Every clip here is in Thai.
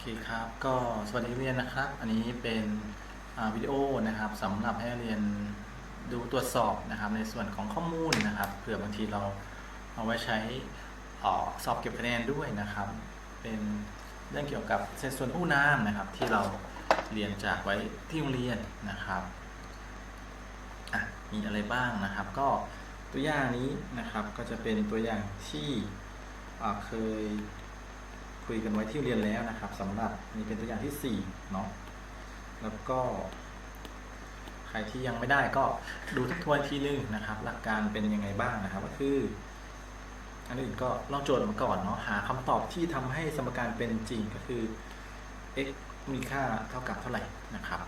อเคครับ ก็สวัสดีเรียนนะครับ อันนี้เป็นวิดีโอนะครับสำหรับให้เรียนดูตรวจสอบนะครับในส่วนของข้อมูลนะครับเผื่อบางทีเราเอาไว้ใช้ออสอบเก็บคะแนนด้วยนะครับ เป็นเรื่องเกี่ยวกับเศษส่วนผู้น้ำนะครับ ที่เราเรียนจากไว้ที่โรงเรียนนะครับมีอะไรบ้างนะครับ ก็ตัวอย่างนี้นะครับก็จะเป็นตัวอย่างที่เคย คุยกันไว้ที่เรียนแล้วนะครับสำหรับนี่เป็นตัวอย่างที่4เนาะแล้วก็ ใครที่ยังไม่ได้ก็ดูทบทวนทีนึงนะครับ หลักการเป็นยังไงบ้างนะครับ ก็คืออันอื่นก็ลองโจทย์มาก่อนเนาะหาคำตอบที่ทำให้สมการเป็นจริงก็คือ x มีค่าเท่ากับเท่าไหร่นะครับ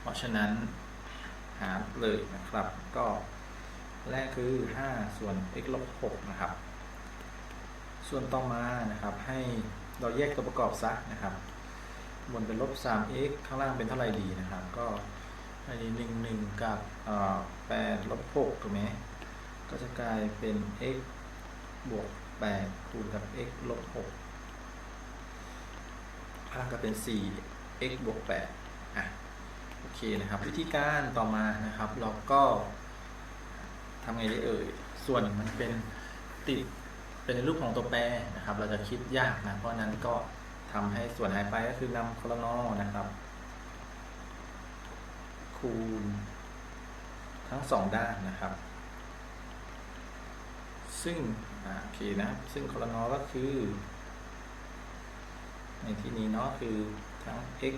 เพราะฉะนั้นหาเลยนะครับ ก็แรกคือ 5 ส่วน x ลบ6นะครับ ส่วนต่อมานะครับให้ เราแยกตัวประกอบซะนะครับ บนเป็นลบ 3x ข้างล่างเป็นเท่าไหร่ดีนะครับ ก็อันนี้หนึ่งหนึ่งกับแปดลบหกถูกไหมก็จะกลายเป็น x บวกแปดคูณกับ x ลบหกข้างล่างก็เป็น 4 x บวกแปดอะโอเคนะครับ วิธีการต่อมานะครับ เราก็ทำไงได้เอ่ย ส่วนมันเป็นติด เป็นในรูปของตัวแปรนะครับ เราจะคิดยากนะ เพราะนั้นก็ทำให้ส่วนหายไปก็คือนำคอลนอนะครับ คูณ ทั้งสองด้านนะครับ ซึ่งอ่าโอเคนะ ซึ่งคอลนอก็คือ ในที่นี้เนาะคือทั้ง x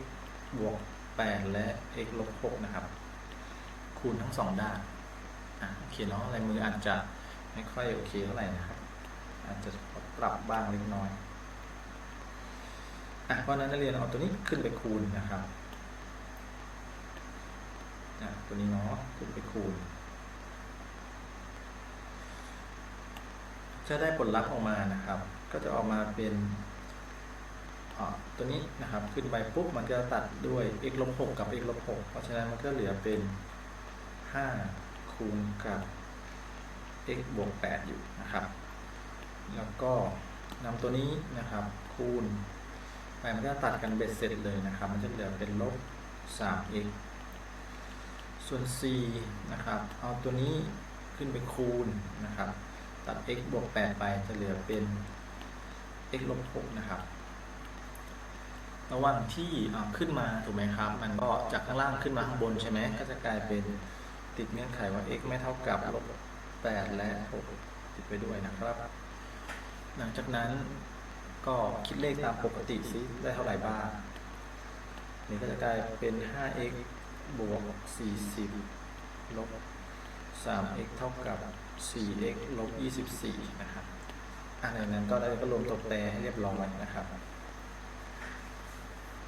บวก 8 และ x ลบ 6 นะครับ คูณทั้งสองด้านอะโอเคเนาะลายมืออาจจะไม่ค่อยโอเคเท่าไหร่นะครับ อาจจะปรับบ้างเล็กน้อยอะเพราะนั้นนักเรียนเอาตัวนี้ขึ้นไปคูณนะครับอะตัวนี้เนาะขึ้นไปคูณ จะได้ผลลัพธ์ออกมานะครับ ก็จะออกมาเป็นตัวนี้นะครับขึ้นไปปุ๊บมันก็ตัดด้วย x ลบ6กับ x ลบ6เพราะฉะนั้นมันก็เหลือเป็น 5 คูณกับ x บวก 8 อยู่นะครับ แล้วก็นำตัวนี้นะครับคูณไปมันก็ตัดกันเบ็ดเสร็จเลยนะครับ มันจะเหลือเป็นลบ 3x ส่วน c นะครับ เอาตัวนี้ขึ้นไปคูณนะครับ ตัด x บวก 8 ไปจะเหลือเป็น x ลบ 6 นะครับ ระหว่างที่ขึ้นมาถูกไหมครับ มันก็จากข้างล่างขึ้นมาข้างบนใช่ไหม ก็จะกลายเป็นติดเงื่อนไขว่า x ไม่เท่ากับลบ 8 และ 6 ติดไปด้วยนะครับ หลังจากนั้นก็คิดเลขตามปกติซิได้เท่าไหร่บ้างนี่ก็จะกลายเป็น 5x บวก 40 ลบ 3x เท่ากับ 4x ลบ 24 นะครับอันนั้นก็ได้ก็รวมตัวแปรให้เรียบร้อยนะครับ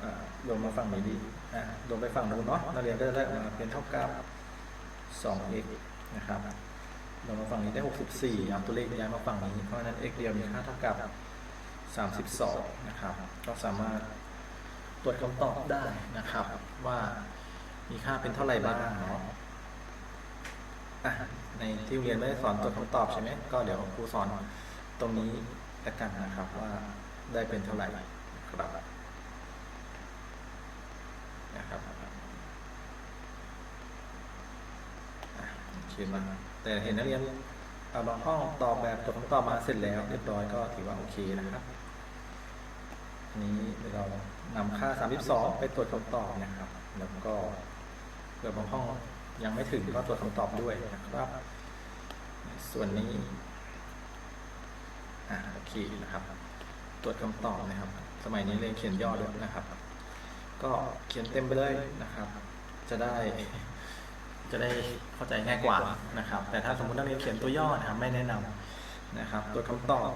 อ่ารวมมาฝั่งนี้ดีรวมไปฝั่งนู้นเนาะนักเรียนก็จะได้ออกมาเป็นเท่ากับ 2x นะครับ เรามาฝั่งนี้ได้ 64เอาตัวเลขย้ายมาฝั่งนี้ เพราะฉะนั้น x เดียวมีค่าเท่ากับ 32 นะครับ ก็สามารถตรวจคำตอบได้นะครับ ว่ามีค่าเป็นเท่าไหร่บ้างเนาะอะในที่เรียนไม่ได้สอนตรวจคำตอบใช่ไหมก็เดี๋ยวครูสอนตรงนี้แล้วกันนะครับว่าได้เป็นเท่าไหร่ครับนะครับ คมา แต่เห็นนักเรียนเอาบางห้องตอบแบบตรวจคำตอบมาเสร็จแล้ว เรียบร้อยก็ถือว่าโอเคนะครับอันนี้เรานำค่า 32 ไปตรวจคำตอบนะครับ แล้วก็เผื่อบางห้องยังไม่ถึงก็ตรวจคำตอบด้วยนะครับ ส่วนนี้อ่าโอเคนะครับ ตรวจคำตอบนะครับ สมัยนี้เรียนเขียนย่อด้วยนะครับ ก็เขียนเต็มไปเลยนะครับ จะได้ จะได้เข้าใจง่ายกว่านะครับ แต่ถ้าสมมตินักเรียนเขียนตัวย่อนะครับไม่แนะนำนะครับตรวจคำตอบ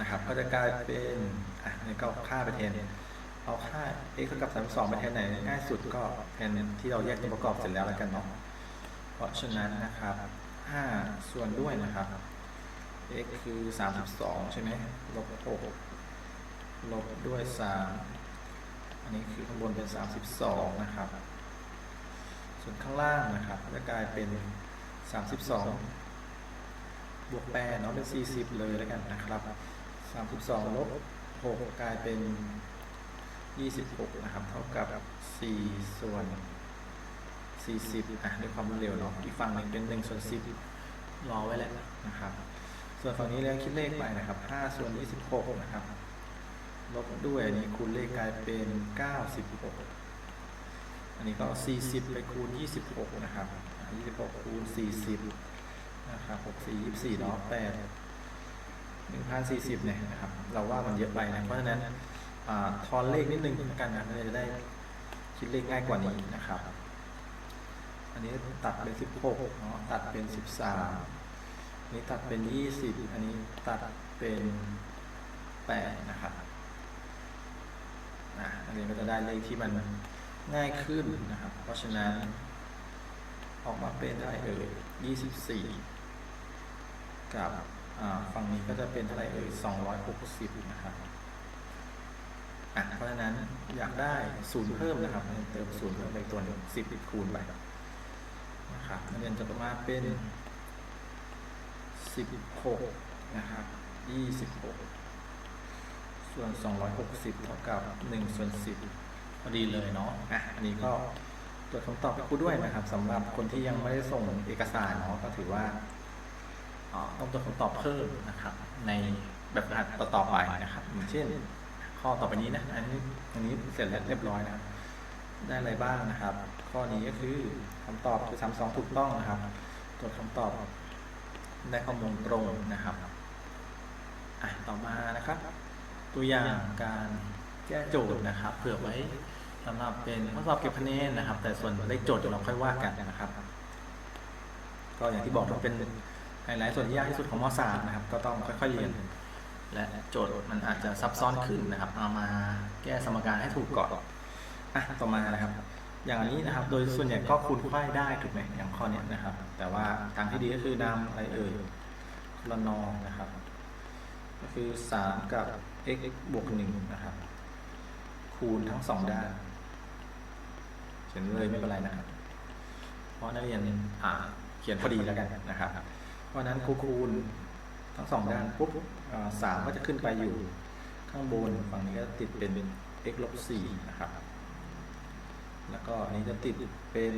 นะครับ ก็จะกลายเป็นอะนี่ก็ค่าไปแทนเอาค่า x เท่ากับ32ไปแทนไหนง่ายสุดก็แทนที่เราแยกตัวประกอบเสร็จแล้วแล้วกันเนาะเพราะฉะนั้นนะครับ5ส่วนด้วยนะครับ x คือ 32 ใช่ไหมลบ6ลบด้วย 3 อันนี้คือข้างบนเป็น 32 นะครับ ส่วนข้างล่างนะครับก็จะกลายเป็น 32 บวก8เนาะเป็น 40 เลยแล้วกันนะครับ 32 ลบ 6 กลายเป็น 26 นะครับ เท่ากับ 4 ส่วน 40อะด้วยความรวดเร็วเนาะอีกฝั่งหนึ่งเป็น1ส่วน10รอไว้แล้วนะครับ ส่วนฝั่งนี้แล้วคิดเลขไปนะครับ 5 ส่วน 26 นะครับ ลบด้วยนนี้คูณเลขกลายเป็น 96 อันนี้ก็ 40 ไปคูณ 26 นะครับอะ26 คูณ 40 นะครับ 64 24เนาะ8 1,040 เนี่ยนะครับ เราว่ามันเยอะไปนะ เพราะฉะนั้นอทอนเลขนิดนึงกันนะเราจะได้คิดเลขง่ายกว่านี้นะครับ อันนี้ตัดเป็น 16 เนาะ ตัดเป็น 13 อันนี้ตัดเป็น 20 อันนี้ตัดเป็น 8 นะครับอะอันนี้ก็จะได้เลขที่มัน ง่ายขึ้นนะครับ เพราะฉะนั้น ออกมาเป็นเท่าไหร่เอ่ย24 กับฝั่งนี้ก็จะเป็นเท่าไหร่เอ่ย260 นะครับอะเพราะฉะนั้นอยากได้ศูนย์เพิ่มนะครับ เติมศูนย์เพิ่มไปตัวหนึ่ง10คูณไปนะครับนักเรียนจะประมาณเป็น16นะครับ26ส่วน260เท่ากับ1ส่วน10 พอดีเลยเนาะอะอันนี้ก็ตรวจคำตอบให้ครูด้วยนะครับสำหรับคนที่ยังไม่ได้ส่งเอกสารเนาะก็ถือว่าอ่าต้องตรวจคำตอบเพิ่มนะครับ ในแบบรหัสต่อๆไปนะครับอย่างเช่น ข้อต่อไปนี้นะอันนี้อันนี้เสร็จแล้วเรียบร้อยนะครับได้อะไรบ้างนะครับ ข้อนี้ก็คือคำตอบคือ32ถูกต้องนะครับ ตรวจคำตอบได้ข้อมูลตรงนะครับอะต่อมานะครับ ตัวอย่างการแก้โจทย์นะครับเผื่อไว้ สำหรับเป็นข้อสอบเก็บคะแนนนะครับ แต่ส่วนเลขโจทย์เดี๋ยวเราค่อยว่ากันนะครับ ก็อย่างที่บอกมันเป็นไฮไลท์ส่วนที่ยากที่สุดของม .3 นะครับ ก็ต้องค่อยๆเรียน และโจทย์มันอาจจะซับซ้อนขึ้นนะครับ เอามาแก้สมการให้ถูกก่อนอะต่อมานะครับ อย่างนี้นะครับ โดยส่วนใหญ่ก็คูณไขว้ได้ถูกไหมอย่างข้อนี้นะครับ แต่ว่าทางที่ดีก็คือนำอะไรเอ่ยละนองนะครับ ก็คือ 3 กับ x บวก1นะครับ คูณทั้งสองด้าน ขียนเลยไม่เป็นไรนะครับเพราะนักเรียนอ่าเขียนพอดีแล้วกันนะครับ เพราะนั้นครูคูณทั้งสองด้านปุ๊บสามก็จะขึ้นไปอยู่ข้างบนฝั่งนี้ก็ติดเป็น x ลบ4นะครับ แล้วก็อันนี้จะติดเป็น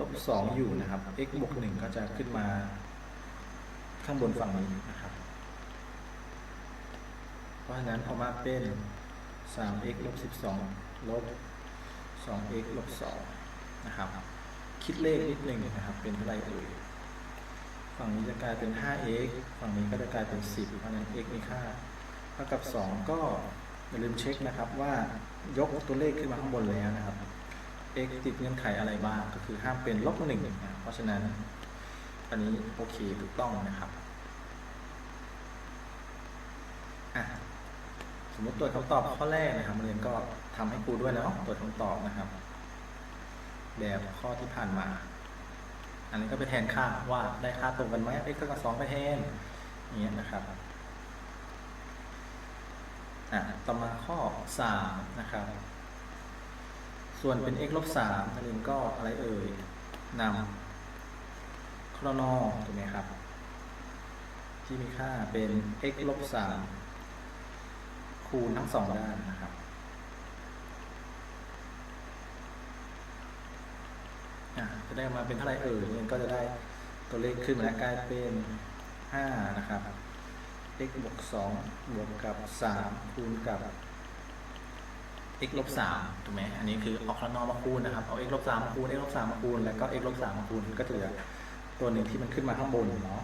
ลบสองอยู่นะครับ x บวกหนึ่งก็จะขึ้นมาข้างบนฝั่งนี้นะครับ เพราะฉะนั้นออมาเป็น 3x ลบ12ลบ 2x ลบ2นะครับ คิดเลขนิดหนึ่งนะครับ เป็นเท่าไหร่เอ่ยฝั่งนี้จะกลายเป็น 5x ฝั่งนี้ก็จะกลายเป็น 10 เพราะนั้น x มีค่าเท่ากับ 2 ก็อย่าลืมเช็คนะครับว่ายกตัวเลขขึ้นมาข้างบนแล้วนะครับ x ติดเงื่อนไขอะไรบ้าง ก็คือห้ามเป็นลบหนึ่งนะเพราะฉะนั้น อันนี้โอเคถูกต้องนะครับสมมติตรวจคำตอบข้อแรกนะครับเรียนก็ ทำให้ครูด้วยแล้วตรวจคำตอบนะครับ แบบข้อที่ผ่านมา อันนี้ก็ไปแทนค่าว่าได้ค่าตรงกันไหม x เท่ากับสองไปแทนอย่างเงี้ยนะครับอะต่อมาข้อ3นะครับ ส่วนเป็น x ลบ3นักเรียนก็อะไรเอ่ยนำครนอถูกไหมครับ ที่มีค่าเป็น x ลบ3คูณทั้งสองด้านนะครับ อะจะ ได้มาเป็นเท่าไรเอ่ยเนี่ยก็จะได้ตัวเลขขึ้นมาแล้วกลายเป็น5นะครับ x บวก2บวกกับ3คูณกับ x ลบ3ถูกไหมอันนี้คือเอาครนอมาคูณนะครับ เอา x ลบ3มาคูณ x ลบ3มาคูณ แล้วก็ x ลบ3มาคูณ ก็จะเหลือตัวหนึ่งที่มันขึ้นมาข้างบนเนาะ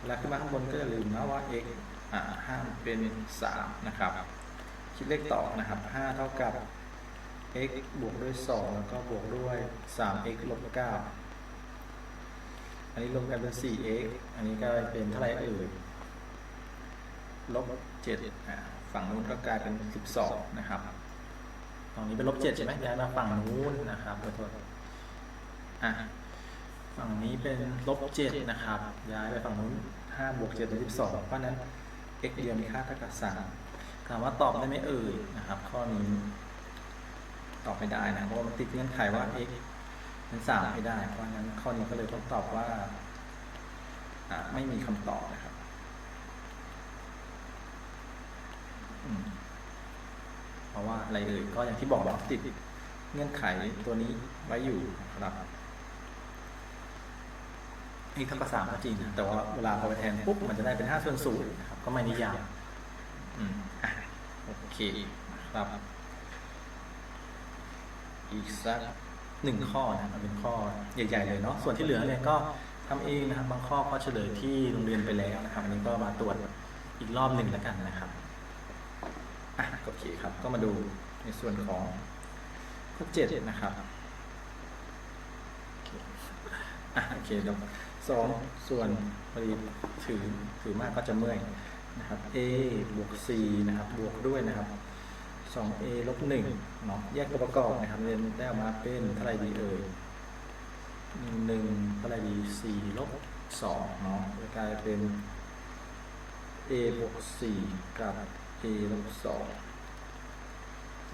เวลาขึ้นมาข้างบนก็จะลืมนะว่า x อ่าห้าเป็น3นะครับ คิดเลขต่อนะครับ5เท่ากับ x บวกด้วย 2 แล้วก็บวกด้วย 3x ลบ9อันนี้รวมกันเป็น 4x อันนี้ก็เป็นเท่าไรเอ่ยลบเจ็ดอ่าฝั่งนู้นก็กลายเป็นสิบสองนะครับฝั่งนี้เป็นลบเจ็ดใช่ไหมย้ายมาฝั่งนู้นนะครับขอโทษอะฝั่งนี้เป็นลบเจ็ดนะครับ ย้ายไปฝั่งนู้นห้าบวกเจ็ดเป็นสิบสองเพราะนั้น x เดียวมีค่าเท่ากับสามถามว่าตอบได้ไหมเอ่ยนะครับ ข้อนี้ ตอบไม่ได้นะเพราะว่ามันติดเงื่อนไขว่า x เป็นสามไม่ได้ เพราะฉะนั้นข้อนี้ก็เลยต้องตอบว่าไม่มีคำตอบนะครับเพราะว่าอะไรเอ่ยก็อย่างที่บอกว่าติดเงื่อนไขตัวนี้ไว้อยู่นะครับนี่ท่ากับสาก็จริงนะแต่ว่าเวลาพอไปแทนปุ๊บมันจะได้เป็นห้าส่วนศูนย์นะครับ ก็ไม่นิยามอืมอะโอเคครับ อีกสักหนึ่งข้อนะครับมันเป็นข้อใหญ่ ๆ เลยเนาะส่วนที่เหลือเนี่ยก็ทำเองนะครับ บางข้อก็เฉลยที่โรงเรียนไปแล้วนะครับอันนี้ก็มาตรวจอีกรอบหนึ่งแล้วกันนะครับอะโอเคครับ ก็มาดูในส่วนของข้อเจ็ดนะครับโอเคอะโอเคเดี๋ยวสองส่วนพอดีถือถือมากก็จะเมื่อยนะครับ a บวก c นะครับ บวกด้วยนะครับ 2a ลบ1เนาะแยกตัวประกอบนะครับเรียนได้ออกมาเป็นเท่าไหร่ดีเอ่ยหนึ่งเท่าไหร่ดี4ลบ2เนาะจะกลายเป็น a บวก4กับ a ลบ2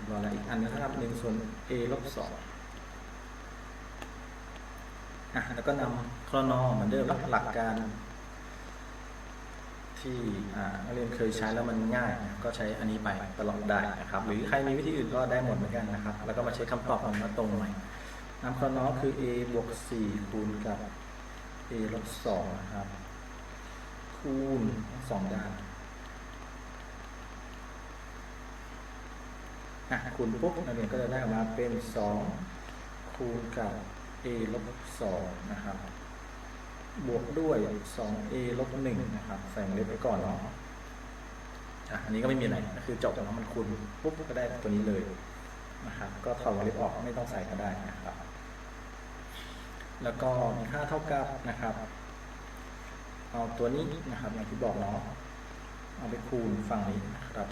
รออะไรอีกอันนึงนะครับ1ส่วน a ลบ2อะแล้วก็นำคลอนอเหมือนเดิมหลักการ ที่อ่านักเรียนเคยใช้แล้วมันง่ายก็ใช้อันนี้ไปตลอดได้นะครับหรือใครมีวิธีอื่นก็ได้หมดเหมือนกันนะครับ แล้วก็มาเช็คคำตอบออกมาตรงใหม่นำคอนอคือ a บวก4คูณกับ a ลบ2นะครับ คูณสองด้านอะคูณปุ๊บนักเรียนก็จะได้ออกมาเป็น 2 คูณกับ a ลบ2นะครับ บวกด้วย 2a ลบ1นะครับ ใส่วงเล็บไว้ก่อนเนาะอะอันนี้ก็ไม่มีอะไรก็คือจบแล้วมันคูณปุ๊บก็ได้ตัวนี้เลยนะครับก็ถอดวงเล็บออกไม่ต้องใส่ก็ได้นะครับ แล้วก็มีค่าเท่ากับนะครับ เอาตัวนี้นะครับอย่างที่บอกเนาะเอาไปคูณฝั่งนี้นะครับ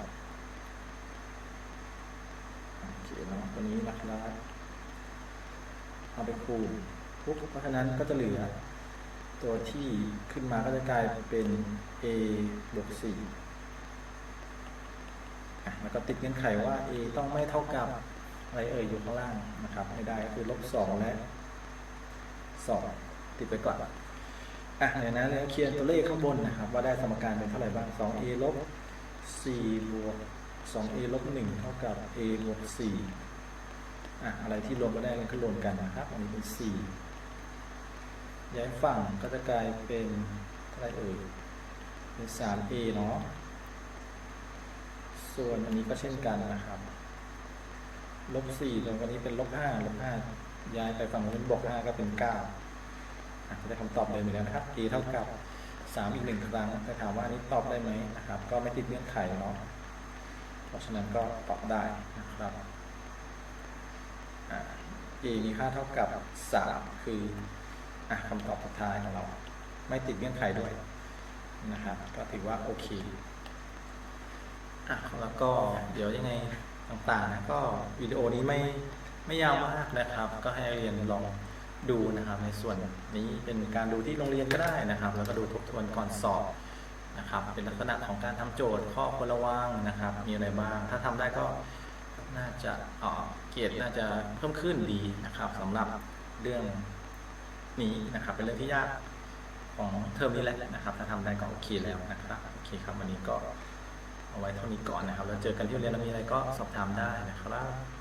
โอเคเนาะตัวนี้นะครับเอาไปคูณปุ๊บเพราะฉะนั้นก็จะเหลือ ตัวที่ขึ้นมาก็จะกลายเป็น a บวก4อะแล้วก็ติดเงื่อนไขว่า a ต้องไม่เท่ากับอะไรเอ่ยอยู่ข้างล่างนะครับ ไม่ได้ก็คือลบ2และ2ติดไปก่อนอะเดี๋ยวนะเดี๋ยวเขียนตัวเลขข้างบนนะครับ ว่าได้สมการเป็นเท่าไหร่บ้าง 2a ลบ4บวก 2a ลบ1เท่ากับ a บวก4อะอะไรที่รวมก็ได้ก็รวมกันนะครับ อันนี้เป็น 4 ย้ายฝั่งก็จะกลายเป็นอะไรเอ่ยเป็น 3a เนาะ ส่วนอันนี้ก็เช่นกันนะครับ ลบ4ตรงนี้เป็นลบ5ลบ5ย้ายไปฝั่งนู้นบวก5ก็เป็น9อะจะได้คำตอบเดิมอีกแล้วนะครับ a เท่ากับ 3 อีกหนึ่งครั้งจะถามว่าอันนี้ตอบได้ไหมนะครับ ก็ไม่ติดเงื่อนไขเนาะ เพราะฉะนั้นก็ตอบได้นะครับ a มีค่าเท่ากับ 3 คือ อะคำตอบสุดท้ายของเรา ไม่ติดเงื่อนไขด้วยนะครับ ก็ถือว่าโอเคอะแล้วก็เดี๋ยวยังไงต่างๆนะก็วิดีโอนี้ไม่ไม่ยาวมากนะครับ ก็ให้เรียนลองดูนะครับ ในส่วนนี้เป็นการดูที่โรงเรียนก็ได้นะครับ แล้วก็ดูทบทวนก่อนสอบนะครับ เป็นลักษณะของการทำโจทย์ข้อควรระวังนะครับ มีอะไรบ้าง ถ้าทำได้ก็น่าจะเออเกรดน่าจะเพิ่มขึ้นดีนะครับสำหรับเรื่อง นี้นะครับ เป็นเรื่องที่ยากของเทอมนี้แหละนะครับ ถ้าทำได้ก็โอเคแล้วนะครับโอเคครับวันนี้ก็เอาไว้เท่านี้ก่อนนะครับ แล้วเจอกันที่เรียนแล้วมีอะไรก็สอบถามได้นะครับ